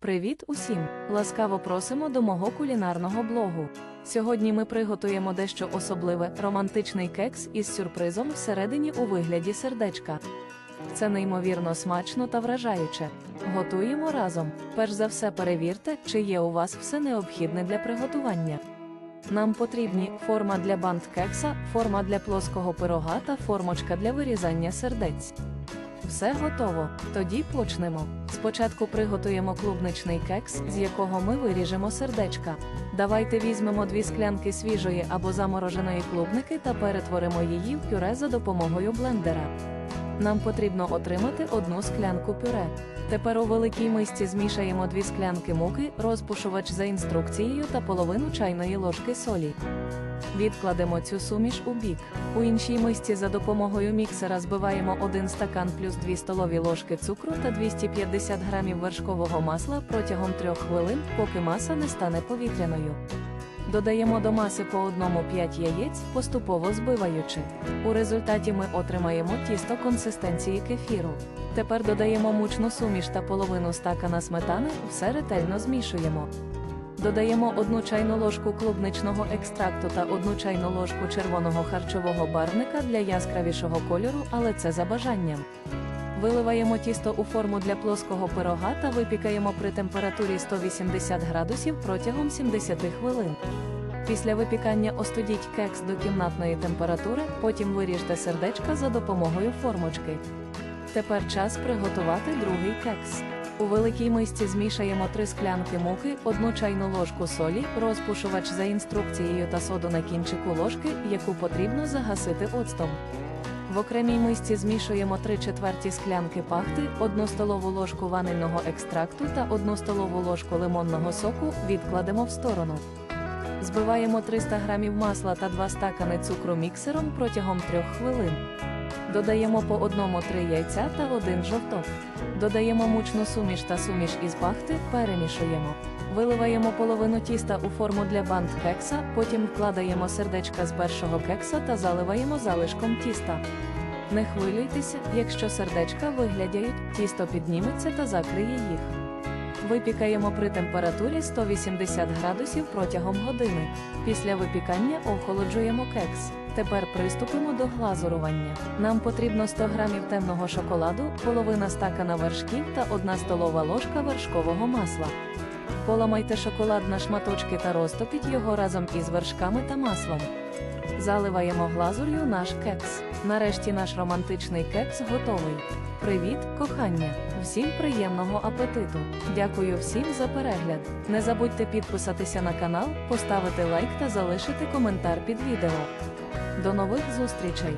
Привіт усім! Ласкаво просимо до мого кулінарного блогу. Сьогодні ми приготуємо дещо особливе романтичний кекс із сюрпризом всередині у вигляді сердечка. Це неймовірно смачно та вражаюче. Готуємо разом. Перш за все перевірте, чи є у вас все необхідне для приготування. Нам потрібні форма для бант кекса, форма для плоского пирога та формочка для вирізання сердець. Все готово. Тоді почнемо. Спочатку приготуємо клубничний кекс, з якого ми виріжемо сердечка. Давайте візьмемо дві склянки свіжої або замороженої клубники та перетворимо її в пюре за допомогою блендера. Нам потрібно отримати одну склянку пюре. Тепер у великій мисці змішаємо дві склянки муки, розпушувач за інструкцією та половину чайної ложки солі. Відкладемо цю суміш у бік. У іншій мисці за допомогою міксера збиваємо 1 стакан плюс 2 столові ложки цукру та 250 грамів вершкового масла протягом 3 хвилин, поки маса не стане повітряною. Додаємо до маси по одному 5 яєць, поступово збиваючи. У результаті ми отримаємо тісто консистенції кефіру. Тепер додаємо мучну суміш та половину стакана сметани, все ретельно змішуємо. Додаємо одну чайну ложку клубничного екстракту та одну чайну ложку червоного харчового барвника для яскравішого кольору, але це за бажанням. Виливаємо тісто у форму для плоского пирога та випікаємо при температурі 180 градусів протягом 70 хвилин. Після випікання остудіть кекс до кімнатної температури, потім виріжте сердечка за допомогою формочки. Тепер час приготувати другий кекс. У великій мисці змішаємо 3 склянки муки, одну чайну ложку солі, розпушувач за інструкцією та соду на кінчику ложки, яку потрібно загасити оцтом. В окремій мисці змішуємо 3 четверті склянки пахти, 1 столову ложку ванильного екстракту та 1 столову ложку лимонного соку відкладемо в сторону. Збиваємо 300 грамів масла та 2 стакани цукру міксером протягом 3 хвилин. Додаємо по одному 3 яйця та один жовток. Додаємо мучну суміш та суміш із пахти, перемішуємо. Виливаємо половину тіста у форму для бант кекса, потім вкладаємо сердечка з першого кекса та заливаємо залишком тіста. Не хвилюйтеся, якщо сердечка виглядяють, тісто підніметься та закриє їх. Випікаємо при температурі 180 градусів протягом години. Після випікання охолоджуємо кекс. Тепер приступимо до глазурування. Нам потрібно 100 грамів темного шоколаду, половина стакана вершків та 1 столова ложка вершкового масла. Поламайте шоколад на шматочки та розтопіть його разом із вершками та маслом. Заливаємо глазур'ю наш кекс. Нарешті наш романтичний кекс готовий. Привіт, кохання! Всім приємного апетиту! Дякую всім за перегляд. Не забудьте підписатися на канал, поставити лайк та залишити коментар під відео. До нових зустрічей!